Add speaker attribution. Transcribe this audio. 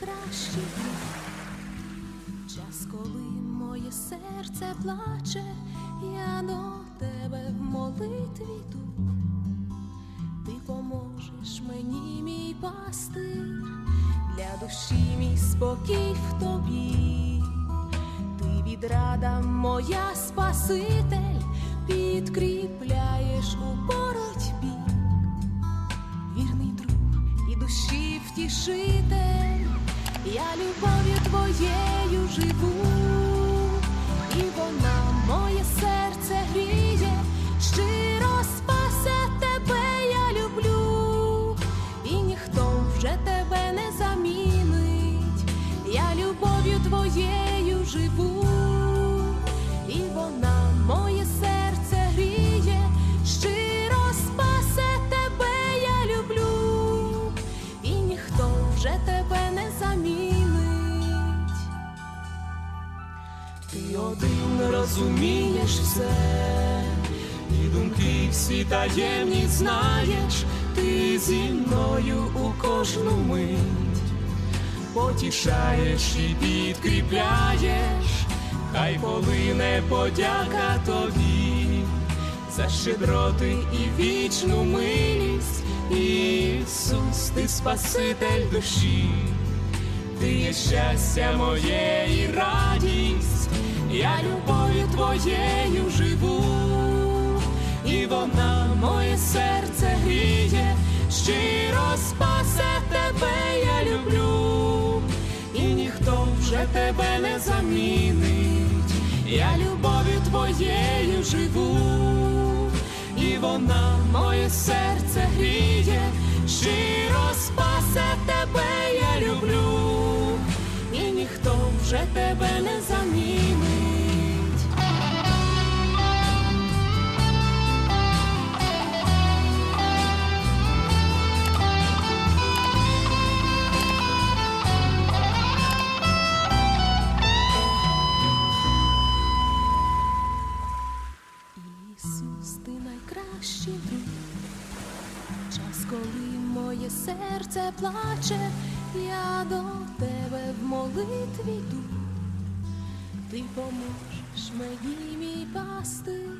Speaker 1: друг. Час, коли моє серце плаче, я до тебе в молитві йду. Ти поможеш мені, мій пастир, для душі мій спокій в тобі. Ти відрада моя Спаситель, підкріпляєш у боротьбі. Вірний друг і душі втішитель, я любов'ю твоєю живу, і вона моє серце гріє, щиро спасе тебе я люблю, і ніхто вже тебе не замінить, я любов'ю твоєю живу,
Speaker 2: Ти один розумієш все, і думки всі таємні знаєш, ти зі мною у кожну мить. Потішаєш і підкріпляєш, хай полине подяка тобі. За щедроти і вічну милість, Ісус, ти Спаситель душі ти є щастя моє і радість, я любов'ю твоєю живу, і вона моє серце гріє, щиро спасе тебе я люблю, і ніхто вже тебе не замінить, я любов'ю твоєю живу, і вона моє серце гріє, щиро спасе тебе вже тебе не замінить.
Speaker 1: Ісус, ти найкращий друг. Час, коли моє серце плаче, я до тебе в молитві йду. Ти поможеш мені, мій пастир,